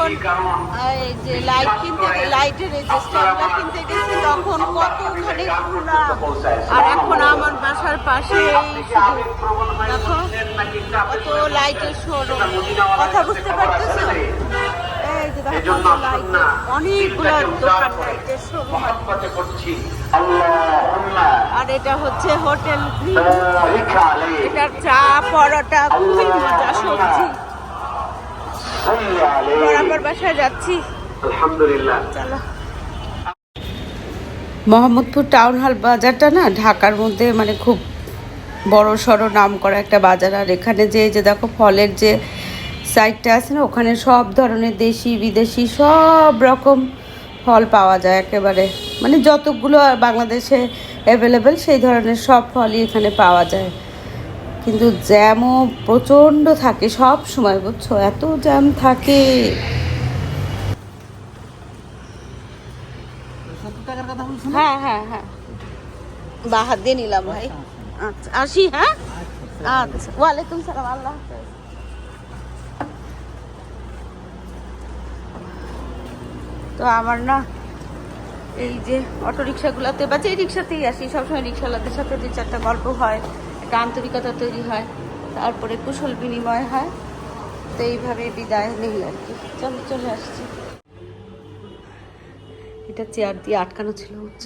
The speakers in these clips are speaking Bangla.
যখন এই যে লাইট কিনতে লাইটের এই যে স্ট্যান্ডটা কিনতে গেছি তখন কতখানি খোলা আর এখন আমার বাসার পাশে এই দেখো কত লাইটের শোরুম কথা বুঝতে পারতেছো? লাইট শোরুম আর এটা হচ্ছে হোটেল এটার চা পরোটা খুবই মজা সবজি। মোহাম্মদপুর টাউন হল বাজারটা না, ঢাকার মধ্যে মানে খুব বড় সড়ো নাম করা একটা বাজার। আর এখানে যে যে দেখো ফলের যে সাইডটা আছে না, ওখানে সব ধরনের দেশি, বিদেশি সব রকম ফল পাওয়া যায় একেবারে। মানে যতগুলো বাংলাদেশে অ্যাভেলেবেল সেই ধরনের সব ফলই এখানে পাওয়া যায়। কিন্তু জ্যামও প্রচণ্ড থাকে সব সময় বুঝছ? এত জ্যাম থাকে। হ্যাঁ হ্যাঁ হ্যাঁ। বাহার দিয়ে নিলাম ভাই। আচ্ছা আসি হ্যাঁ? আচ্ছা ওয়ালাইকুম সালাম আল্লাহ তো আমার না এই যে অটো রিক্সাগুলোতে বা যে রিক্সাতেই আসি সবসময় রিক্সাওয়ালাদের সাথে দু চারটা গল্প হয়। একটা আন্তরিকতা তৈরি হয়, তারপরে কুশল বিনিময় হয়, তো এইভাবে বিদায় নেই আর কি। চলে চলে আসছি। এটা চেয়ার দিয়ে আটকানো ছিল, বুঝছ?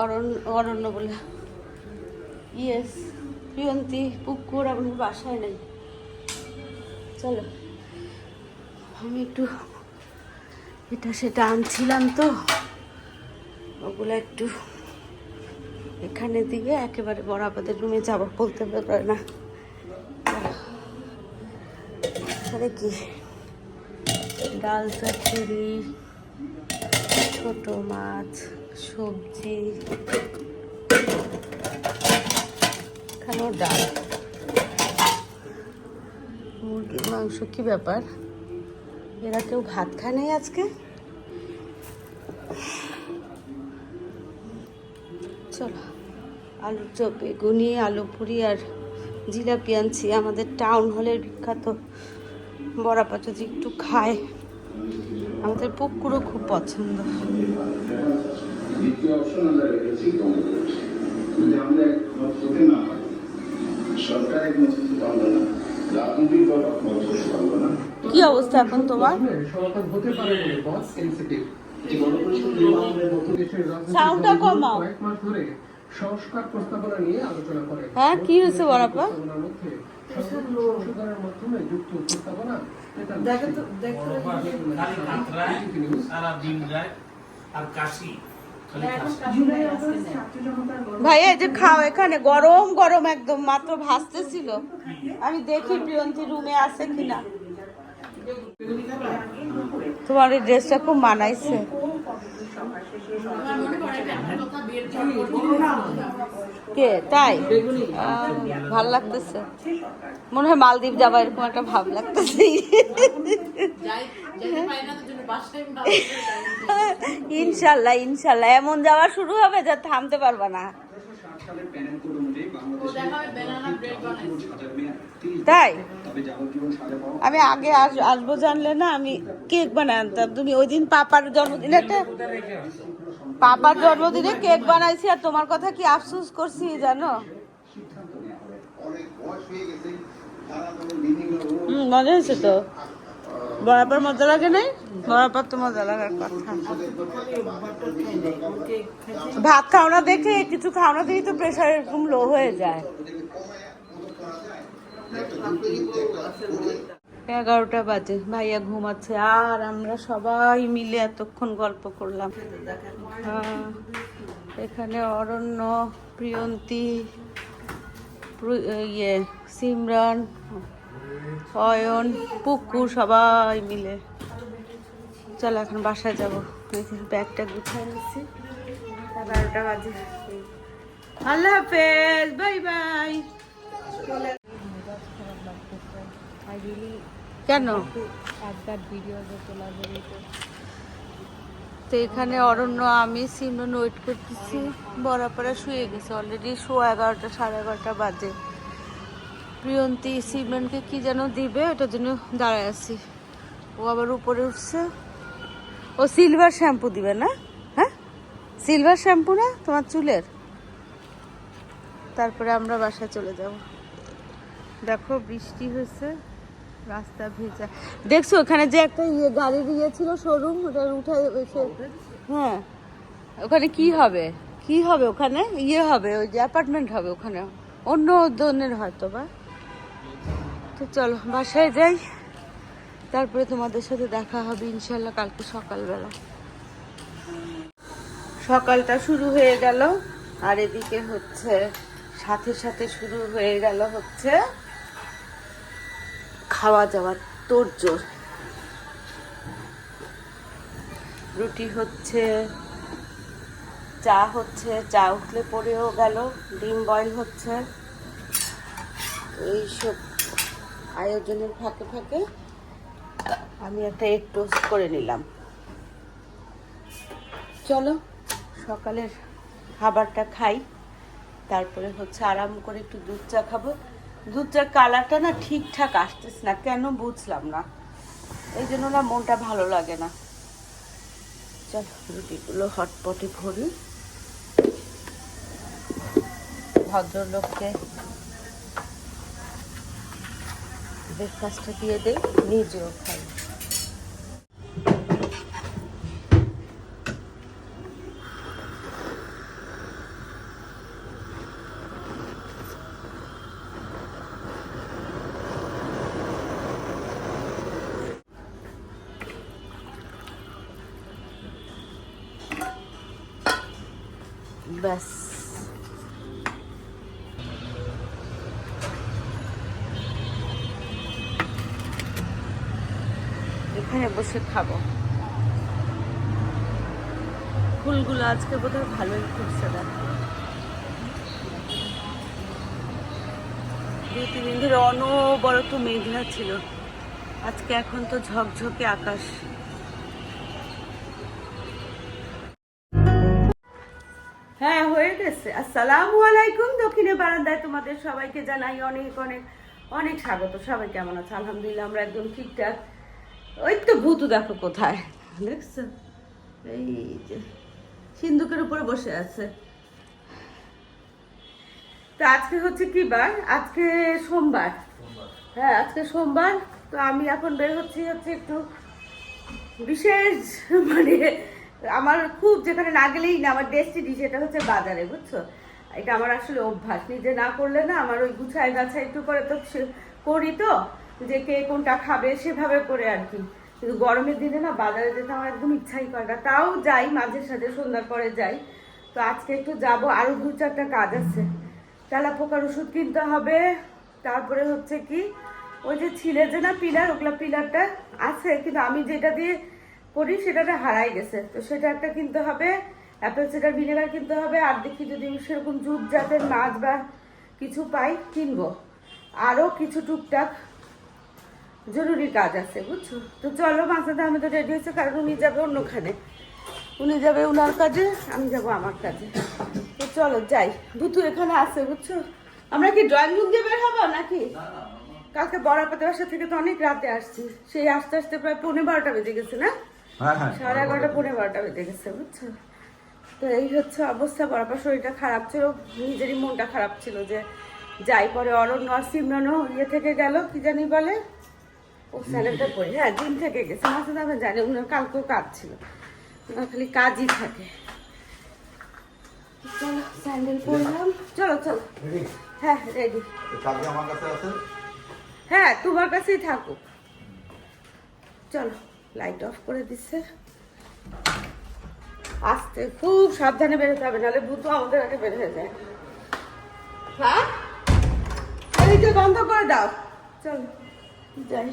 অরণ্য অরণ্য বলে। ইয়েস প্রিয়ন্তী, পুকুর আমাদের বাসায় নেই। চলো, আমি একটু এটা সেটা আনছিলাম তো, ওগুলো একটু এখানে দিয়ে একেবারে বরাবরের রুমে যাব বলতে পারে না। কি? ডাল চচ্চড়ি ছোট মাছ, সবজি। এখানেও ডাল। মুরগির মাংস কি ব্যাপার? এরা কেউ ভাত খায় নাই আজকে? আলুর চপ বেগুনি আলু পুরি আর জিলাপি আনছি। আমাদের টাউন হলের বিখ্যাত বড়াপা যদি একটু খায়। আমাদের পুকুরও খুব পছন্দ। কি অবস্থা এখন তোমার? সাউন্ডটা কমাও। সংস্কার প্রস্তাবনা নিয়ে আলোচনা করে। হ্যাঁ, কি হয়েছে সংশোধনের মাধ্যমে যুক্ত প্রস্তাবনা এটা খালি কাতরায় সারা দিন রাত আর কাশি খালি কাশি। ভাইয়া যে খাও এখানে গরম গরম একদম মাত্র ভাসতেছিল। আমি দেখি প্রিয়ন্তী রুমে আছে কিনা। তোমার এই ড্রেসটা খুব মানাইছে। কে? তাই? ভালো লাগতেছে। মনে হয় মালদ্বীপ যাবা, এরকম একটা ভাব লাগতেছে। ইনশাল্লাহ ইনশাল্লাহ। এমন যাওয়া শুরু হবে যা থামতে পারবা না। তাই? আমি আগে আস- আসব জানলে না, আমি কেক বানাই আনতাম। তুমি ওই দিন পাপার জন্মদিনে পাপার জন্মদিনে কেক বানাইছি, আর তোমার কথা কি আফসোস করছি জানো? হুম, মজা হয়েছে তো। বরাবর মজা লাগে নাই? বরাবর তো মজা লাগার কথা। ভাত খাও না দেখে কিছু খাও না দেখে তো প্রেশার এরকম লো হয়ে যায়। এগারোটা বাজে, ভাইয়া ঘুমাচ্ছে। আর আমরা সবাই মিলে এতক্ষণ গল্প করলাম। এখানে অরণ্য, প্রিয়ন্তী ইয়ে সিমরান, অয়ন, পুকু, সবাই মিলে। চলো, এখন বাসায় যাব। ব্যাগটা গুছিয়ে নিচ্ছি। এগারোটা বাজে। আল্লাহ হাফেজ বাই বাই কেন? তো এখানে অরণ্য আমি সিমরন ওয়েট করতেছি। বরাপাড়া শুয়ে গেছে অলরেডি শো এগারোটা সাড়ে এগারোটা বাজে। প্রিয়ন্তী সিমরনকে কি যেন দিবে ওটার জন্য দাঁড়ায় আছি। ও আবার উপরে উঠছে। ও সিলভার শ্যাম্পু দিবে না? হ্যাঁ? সিলভার শ্যাম্পু না? তোমার চুলের? তারপরে আমরা বাসায় চলে যাব। দেখো বৃষ্টি হয়েছে। রাস্তা ভেজা। দেখছ, ওখানে যে একটা ইয়ে গাড়ির ইয়ে ছিল শোরুম ওটা উঠে হ্যাঁ। ওখানে কি হবে? কি হবে ওখানে? ইয়ে হবে, ওই যে অ্যাপার্টমেন্ট হবে ওখানে। অন্য ধরনের হয়তো বা। তো চলো, বাসায় যাই। তারপরে তোমাদের সাথে দেখা হবে ইনশাল্লাহ কালকে সকালবেলা। সকালটা শুরু হয়ে গেল, আর এদিকে হচ্ছে, সাথে সাথে শুরু হয়ে গেল হচ্ছে খাওয়া যাওয়ার তোড়জোড় রুটি হচ্ছে, চা হচ্ছে, চা উঠলে পড়েও গেল, ডিম বয়েল হচ্ছে। এইসব আয়োজনের ফাঁকে ফাঁকে আমি একটা এগ টোস্ট করে নিলাম। চলো, সকালের খাবারটা খাই, তারপরে হচ্ছে আরাম করে একটু দুধ চা খাব। দুধ চার কালারটা না ঠিকঠাক আসতেছে না, কেন বুঝলাম না। এই জন্য না মনটা ভালো লাগে না। চল, রুটিগুলো হটপটে ভরি। ভদ্রলোককে ব্রেকফাস্টটা দিয়ে দেই, নিজেও খাই। ব্যাস। এখানে বসে খাব। ফুলগুলো আজকে বোধহয় ভালোই ফুটছে দেখো। দুই তিন দিন ধরে অনবরত মেঘলা ছিল। আজকে এখন তো ঝকঝকে আকাশ। গেছে আসসালামু আলাইকুম দক্ষিণে বারান্দায় তোমাদের সবাইকে জানাই অনেক অনেক অনেক স্বাগত। সবাই কেমন আছে? আলহামদুলিল্লাহ, আমরা একদম ঠিকঠাক। ওই তো ভূতু দেখো কোথায়? দেখছ? এই যে সিন্ধুকের উপরে বসে আছে। তো আজকে হচ্ছে কি বার? আজকে সোমবার। হ্যাঁ আজকে সোমবার। তো আমি এখন বের হচ্ছি হচ্ছে একটু বিশেষ মানে আমার খুব যেখানে না গেলেই না, আমার ডেস্টিনি সেটা হচ্ছে বাজারে, বুঝছ? এটা আমার আসলে অভ্যাস। নিজে না করলে না আমার ওই গুছায় গাছায় একটু করে তো করি তো, যে কে কোনটা খাবে সেভাবে করে আর কি। কিন্তু গরমের দিনে না বাজারে যেতে আমার একদম ইচ্ছাই করে না। তাও যাই, মাঝে সাঝে সন্ধ্যার পরে যাই। তো আজকে একটু যাব আরও দু চারটা কাজ আছে। তেলা পোকার ওষুধ কিনতে হবে। তারপরে হচ্ছে কি, ওই যে ছিলে যে না পিলার, ওগুলা পিলারটা আছে। কিন্তু আমি যেটা দিয়ে করি সেটাটা হারাই গেছে। তো সেটা একটা কিনতে হবে অ্যাপেল সিডার ভিনেগার কিনতে হবে আর দেখি যদি সেরকম জুট জাতের মাছ বা কিছু পাই কিনবো। আরও কিছু টুকটাক জরুরি কাজ আছে বুঝছ? তো চলো দামে তো রেডি হয়েছে কারণ উনি যাবে অন্যখানে। উনি যাবে উনার কাজে আমি যাব আমার কাজে। তো চলো যাই। ভুতু এখানে আছে বুঝছ? আমরা কি ড্রয়িং রুম দিয়ে বের হব নাকি? কালকে বড়াপাতে বাসা থেকে তো অনেক রাতে আসছি। সেই আস্তে আস্তে প্রায় পৌনে বারোটা বেজে গেছে না? সাড়ে এগারোটা পৌনে বারোটা বেজে গেছে বুঝছ? তো এই হচ্ছে অবস্থা বরাবর শরীরটা খারাপ ছিল নিজেরই মনটা খারাপ ছিল যে যাই পরে অরণ্য আর সিমরানও ইয়ে থেকে গেল কি জানি বলে? ও পরে হ্যাঁ দিন থেকে গেছে। মাসে জানি উনার কালকেও কাজ ছিল। ওনার খালি কাজই থাকে। চলো স্যান্ডেল পরলাম। চলো চলো। হ্যাঁ রেডি। কাছে হ্যাঁ তোমার কাছেই থাকুক। চলো। লাইট অফ করে দিচ্ছে আস্তে, খুব সাবধানে বেরোতে হবে, নাহলে ভূত আমাদের আগে বের হয়ে যায়। হ্যাঁ? এইটা বন্ধ করে দাও। চলো, যাই।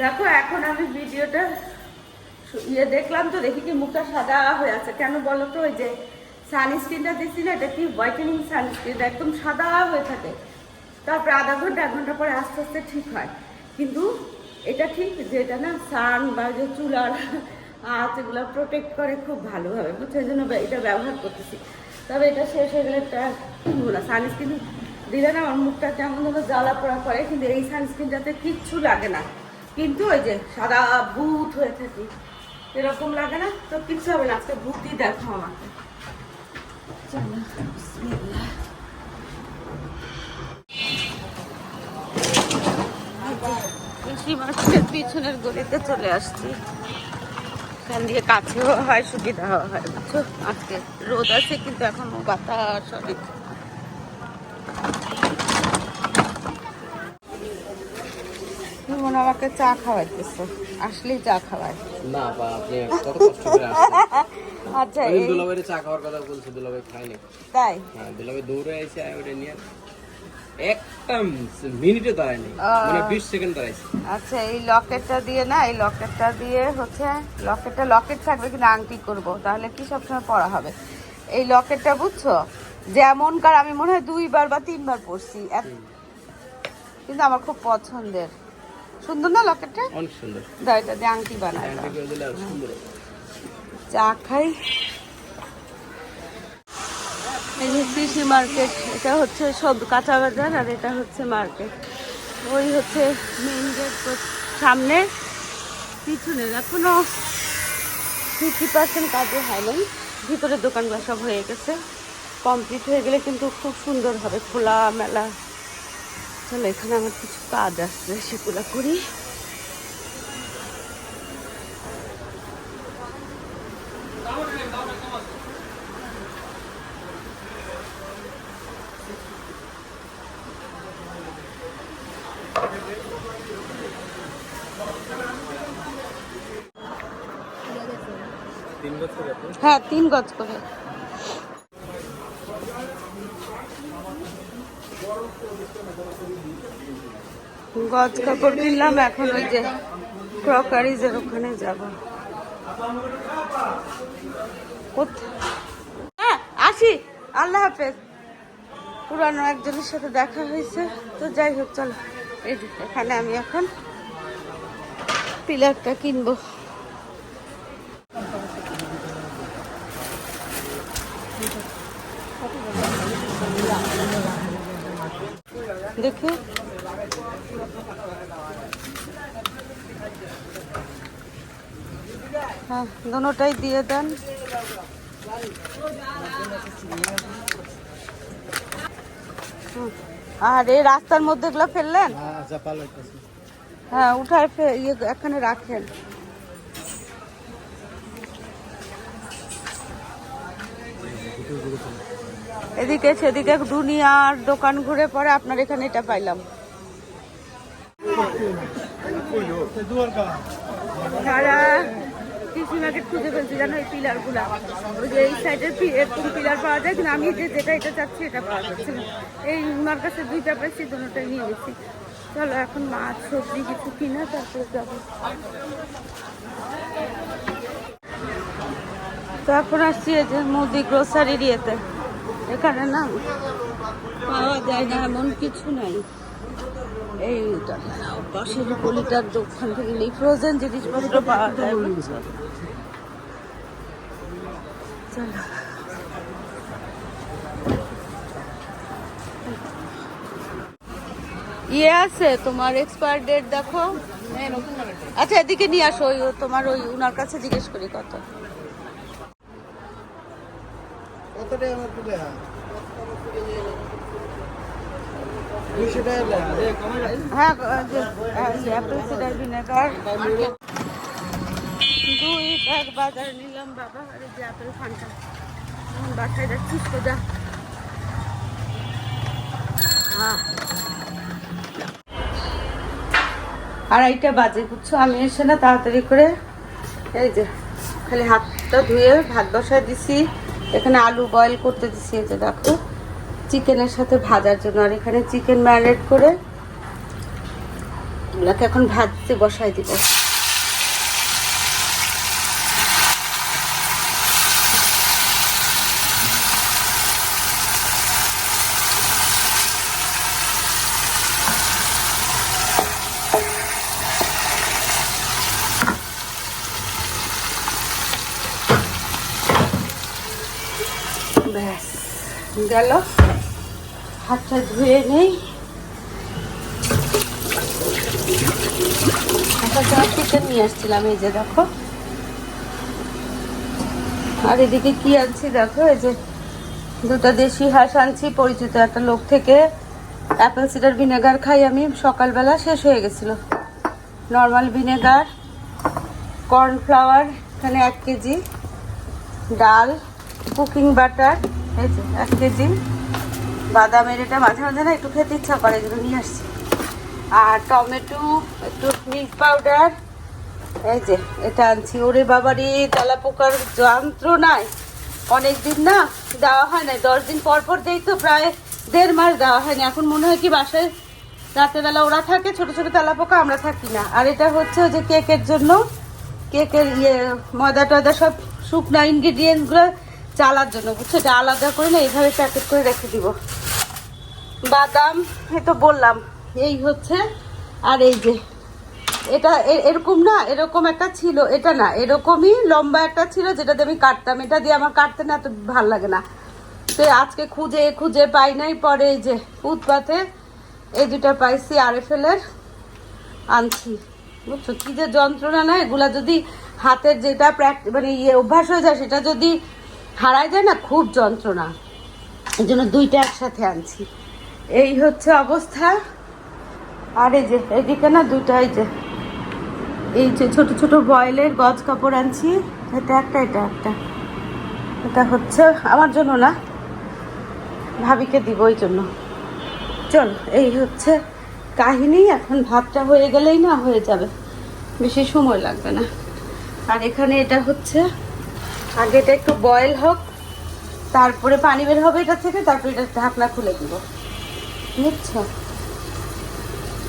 দেখো, এখন আমি ভিডিওটা ইয়ে দেখলাম তো, দেখি কি মুখটা সাদা হয়ে আছে। কেন বলো তো, ওই যে সানস্ক্রিনটা দিচ্ছি না, এটা কি হোয়াইটেনিং সানস্ক্রিন একদম সাদা হয়ে থাকে। তারপরে আধা ঘণ্টা, এক ঘণ্টা পরে আস্তে আস্তে ঠিক হয়। কিন্তু এটা ঠিক যে এটা না সান বা যে চুলার আঁচ এগুলো প্রোটেক্ট করে খুব ভালোভাবে, বুঝছ? এই জন্য এটা ব্যবহার করতেছি। তবে এটা শেষ হয়ে গেলে একটা সানস্ক্রিন দিলে না আমার মুখটা কেমন যেন জ্বালা পোড়া করে, কিন্তু এই সানস্ক্রিনটাতে কিচ্ছু লাগে না। কিন্তু ওই যে সাদা ভূত হয়ে থাকি, এরকম লাগে না? তো কিচ্ছু হবে না, আজকে ভূতই দেখো আমাকে। চলো। কৃষি মার্কেটের পিছনের গলিতে চলে আসছি। এখান দিয়ে কাছেও হয় সুবিধা হয়। বুঝছ? আজকে রোদ আছে কিন্তু এখনও বাতাস অনেক। মনে আমাকে চা খাওয়াইতেছো। আসলেই চা খাওয়ায়। না বা আপনি কত কষ্ট করে আচ্ছা এই দুলাভাইয়ের চা খাওয়ার কথা বলছি দুলাভাই খায়নি। তাই? হ্যাঁ দুলাভাই দৌড়ে আইছে ওটা নিয়ে একটা মিনিটে দাঁড়ায়নি। মানে বিশ সেকেন্ড দাঁড়াইছে। আচ্ছা এই লকেটটা দিয়ে না এই লকেটটা দিয়ে হচ্ছে লকেটটা লকেট থাকবে কিন্তু আংটি করব। তাহলে কি সবসময় পড়া হবে? এই লকেটটা বুঝছ? যেমনকার আমি মনে হয় দুইবার বা তিনবার পড়ছি। এত- কিন্তু আমার খুব পছন্দের। সুন্দর না লকেটটা? অনেক সুন্দর। দাও এটা দিয়ে আংটি বানায়। চা খাই। এই কৃষি মার্কেট, এটা হচ্ছে সব কাঁচা বাজার আর এটা হচ্ছে মার্কেট। ওই হচ্ছে মেইন গেট সামনে। পিছনে এখনও ফিফটি পার্সেন্ট কাজও হয়নি ভিতরের দোকানগুলো সব হয়ে গেছে। কমপ্লিট হয়ে গেলে কিন্তু খুব সুন্দর হবে। খোলা মেলা। চলো, এখানে আমার কিছু কাজ আসছে সেগুলো করি। হ্যাঁ তিন গজ করে। গজ কাপড় কিনলাম, এখন ওই যে ক্রকারিজের ওখানে যাব। হ্যাঁ আসি। আল্লাহ হাফেজ। পুরানো একজনের সাথে দেখা হয়েছে। তো যাই হোক, চলো। এই এখানে আমি এখন পিলারটা কিনবো। দেখি। হ্যাঁ দোনোটাই দিয়ে দেন। আর এই রাস্তার মধ্যে এগুলো ফেললেন? হ্যাঁ উঠায় ফে ইয়ে এখানে রাখেন। এদিকে সেদিকে দুনিয়ার দোকান ঘুরে পরে আপনার এখানে এটা পাইলাম। মার্কেট খুঁজে যে এই এরকম পিলার পাওয়া আমি যে যেটা এটা চাচ্ছি এটা পাওয়া যাচ্ছে এই কাছে পেয়েছি নিয়ে গেছি। চলো এখন মাছ, সবজি কিছু কিনা তারপরে যাব। তো এখন আসছি এই যে মুদি গ্রোসারি ইয়েতে। এখানে না পাওয়া যায় না, এমন কিছু নাই। এইটা পাশের গলিটার দোকান থেকে নেই ফ্রোজেন জিনিসপত্র পাওয়া যায় ইয়ে আছে তোমার এক্সপায়ার ডেট দেখো। আচ্ছা এদিকে নিয়ে আসো, ওই তোমার ওই উনার কাছে জিজ্ঞেস করি কত। হ্যাঁ আর এই যে অ্যাপেল ফান্টা এখন বাসায় যাচ্ছি সোজা হ্যাঁ। আড়াইটা বাজে, বুঝছ? আমি এসে না তাড়াতাড়ি করে, এই যে, খালি হাতটা ধুয়ে ভাত বসায় দিছি। এখানে আলু বয়েল করতে দিছি এটা দেখো। চিকেনের সাথে ভাজার জন্য। আর এখানে চিকেন ম্যারিনেট করে এখন ভাজতে বসাই দিব ব্যাস গেল। হাতটা ধুয়ে নেই। চিকেন নিয়ে আসছিলাম, এই যে দেখো। আর এদিকে কি আনছি দেখো, এই যে দুটো দেশি হাঁস আনছি, পরিচিত একটা লোক থেকে। অ্যাপেল সিডার ভিনেগার খাই আমি, সকালবেলা শেষ হয়ে গেছিল। নর্মাল ভিনেগার, কর্নফ্লাওয়ার, এখানে এক কেজি। ডাল, কুকিং বাটার। এই যে, এক কেজি বাদামের এটা মাঝে মাঝে না একটু খেতে ইচ্ছা করে, এগুলো নিয়ে আসছি। আর টমেটো, একটু মিল্ক পাউডার, এই যে, এটা আনছি। ওরে বাবারে তেলা পোকার অনেক দিন না দেওয়া হয় না দশ দিন পর পর দেই তো প্রায় দেড় মাস দেওয়া হয় না এখন মনে হয় কি বাসায় রাতেরবেলা ওরা থাকে, ছোট ছোট তেলা পোকা আমরা থাকি না। আর এটা হচ্ছে যে কেকের জন্য, কেকের ইয়ে ময়দা টয়দা সব শুকনা ইনগ্রিডিয়েন্টসগুলো চালার জন্য। বুঝছ? এটা আলাদা করে না, এইভাবে প্যাকেট করে রেখে দিব। বাদাম এ তো বললাম, এই হচ্ছে, আর এই যে, এটা এরকম না, এরকম একটা ছিল, এটা না, এরকমই লম্বা একটা ছিল, যেটা দিয়ে আমি কাটতাম। এটা দিয়ে আমার কাটতে না এত ভালো লাগে না। তো আজকে খুঁজে খুঁজে পাই নাই, পরে এই যে উৎপাতে এই দুটা পাইছি আরএফএল-এর আনছি। বুঝছ? কি যে যন্ত্রণা না, এগুলা যদি হাতের যেটা প্র্যাকটি মানে ইয়ে অভ্যাস হয়ে যায়, সেটা যদি হারায় যায় না, খুব যন্ত্রণা। এই জন্য দুইটা একসাথে আনছি। এই হচ্ছে অবস্থা। আর এই যে, এদিকে না দুইটা, এই যে এই যে ছোট ছোট বয়েলের গজ কাপড় আনছি। এটা একটা এটা একটা। এটা হচ্ছে আমার জন্য না, ভাবিকে দিব ওই জন্য। চল, এই হচ্ছে কাহিনী। এখন ভাতটা হয়ে গেলেই না হয়ে যাবে। বেশি সময় লাগবে না। আর এখানে এটা হচ্ছে আগে এটা একটু বয়েল হোক, তারপরে পানি বের হবে এটা থেকে, তারপরে এটা ঢাকনা খুলে দিব। বুঝছ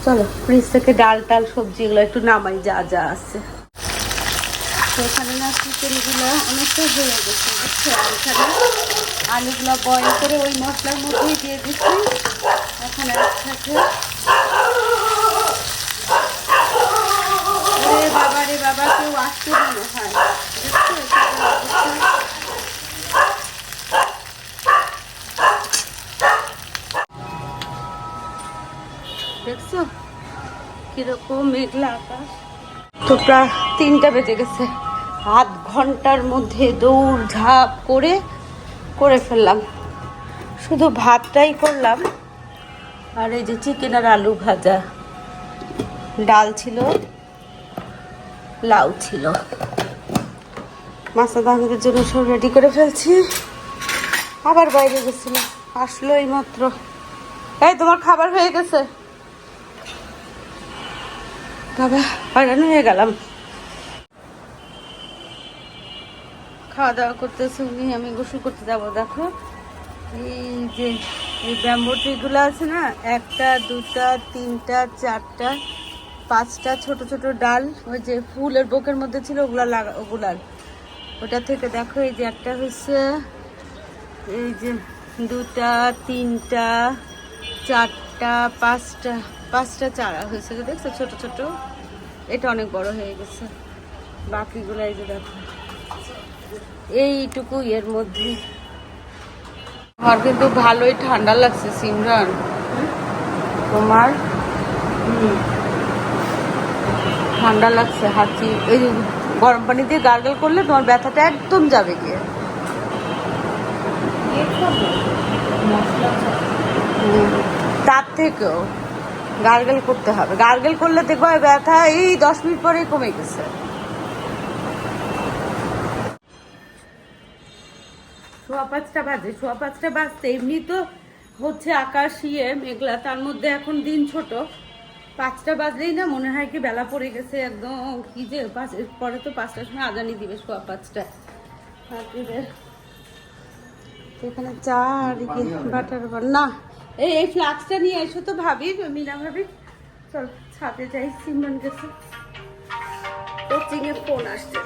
চলো ফ্রিজ থেকে ডাল টাল, সবজি এগুলো একটু নামাই, যা যা আছে। তো এখানে না চিকেনগুলো অনেকটা হয়ে গেছে, বুঝছ? এখানে আলুগুলো বয়েল করে ওই মশলার মধ্যেই দিয়ে দিচ্ছি। এখন একসাথে বাবা রে বাবা, কেউ আসতে হয়। অবস্থা দেখছ? কীরকম মেঘলা আকাশ। তো প্রায় তিনটা বেজে গেছে। আধ ঘণ্টার মধ্যে দৌড় ঝাঁপ করে করে ফেললাম। শুধু ভাতটাই করলাম। আর এই যে চিকেন আর আলু ভাজা। ডাল ছিল, লাউ ছিল। মাছটা দামের জন্য সব রেডি করে ফেলছি। আবার বাইরে গেছিল আসলো এই মাত্র এই, তোমার খাবার হয়ে গেছে। বাবা, হয়রান হয়ে গেলাম। খাওয়া দাওয়া করতেছে উনি, আমি গোসল করতে যাব, দেখো। এই যে, এই ব্যাম্বো ট্রিগুলো আছে না, একটা, দুটা, তিনটা, চারটা, পাঁচটা ছোট ছোট ডাল, ওই যে ফুলের বুকের মধ্যে ছিল, ওগুলা লাগা ওগুলার। ওটা থেকে দেখো, এই যে একটা হচ্ছে এই যে দুটা, তিনটা, চারটা, পাঁচটা পাঁচটা চারা হয়েছে যে দেখছ, ছোট ছোট। এটা অনেক বড় হয়ে গেছে। বাকিগুলো এই যে দেখো, এইটুকু এর মধ্যে। আমার কিন্তু ভালোই ঠান্ডা লাগছে, সিমরান। তোমার? ঠান্ডা লাগছে, হাঁচি, এই গরম পানি দিয়ে গার্গল করলে তোমার ব্যথাটা একদম যাবে গিয়ে। তার থেকেও গার্গেল করতে হবে। গার্গেল করলে দেখব ব্যথা এই দশ মিনিট পরেই কমে গেছে। সোয়া পাঁচটা বাজে। সোয়া পাঁচটা বাজতে এমনি তো হচ্ছে আকাশ ইয়ে মেঘলা, তার মধ্যে এখন দিন ছোট। পাঁচটা বাজলেই না মনে হয় কি বেলা পড়ে গেছে একদম। কি যে পাঁচ পরে তো পাঁচটার সময় আজানি দিবে সোয়া পাঁচটা তারপরে এখানে চা আর কি বাটার বান না এই এই ফ্লাক্সটা নিয়ে এসো তো ভাবি মিনা ভাবি। চল ছাদে যাই সিমন গেছে। কোচিং এ ফোন আসছে।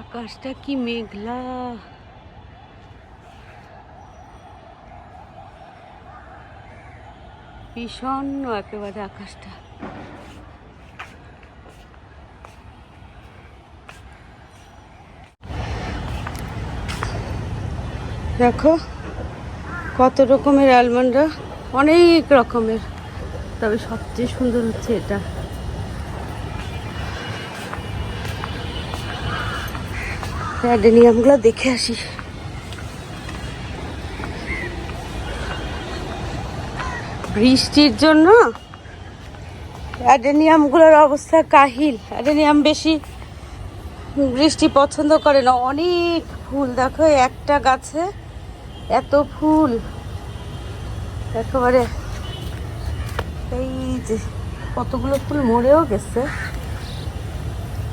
আকাশটা কি মেঘলা। বিষণ্ণ একেবারে আকাশটা। দেখো, কত রকমের অ্যালমন্ডরা অনেক রকমের, তবে সবচেয়ে সুন্দর হচ্ছে এটা। অ্যাডেনিয়ামগুলো দেখে আসি। বৃষ্টির জন্য অ্যাডেনিয়ামগুলোর অবস্থা কাহিল। অ্যাডেনিয়াম বেশি বৃষ্টি পছন্দ করে না। অনেক ফুল, দেখো একটা গাছে এত ফুল। একেবারে এই যে কতগুলো ফুল মরেও গেছে।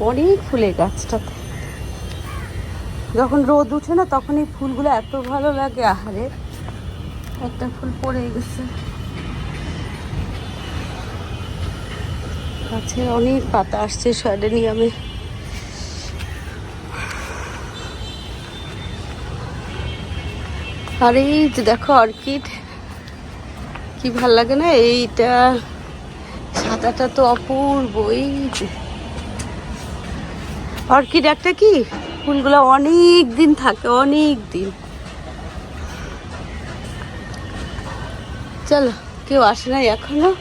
অনেক ফুলের গাছটাতে। যখন রোদ উঠে না তখন এই ফুলগুলো এত ভালো লাগে। আহারে, একটা ফুল পড়ে গেছে। গাছে অনেক পাতা আসছে সডেনিয়ামে আর এই যে দেখো অর্কিড, কি ভালো লাগে না? এইটা সাদাটা তো অপূর্ব, এই যে। অর্কিড একটা কি? ফুলগুলো অনেক দিন থাকে, অনেক দিন। চলো, কেউ আসে নাই এখনও?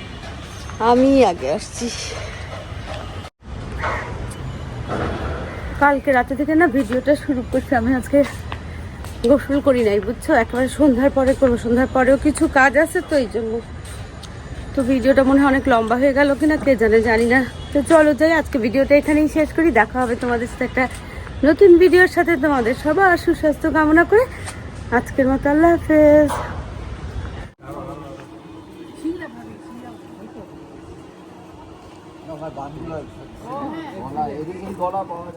আমি আগে আসছি। কালকে রাতে থেকে না ভিডিওটা শুরু করছি। আমি আজকে গোসল করি নাই, বুঝছ? একেবারে সন্ধ্যার পরে করব, সন্ধ্যার পরেও কিছু কাজ আছে তো এই জন্য। তো ভিডিওটা মনে হয় অনেক লম্বা হয়ে গেল কিনা, কে জানে, জানি না। তো চলো যাই, আজকে ভিডিওটা এখানেই শেষ করি। দেখা হবে তোমাদের সাথে একটা নতুন ভিডিওর সাথে তোমাদের সবার সুস্বাস্থ্য কামনা করে। আজকের মতো আল্লাহ হাফেজ। এদিকে গলা পাওয়া যায়।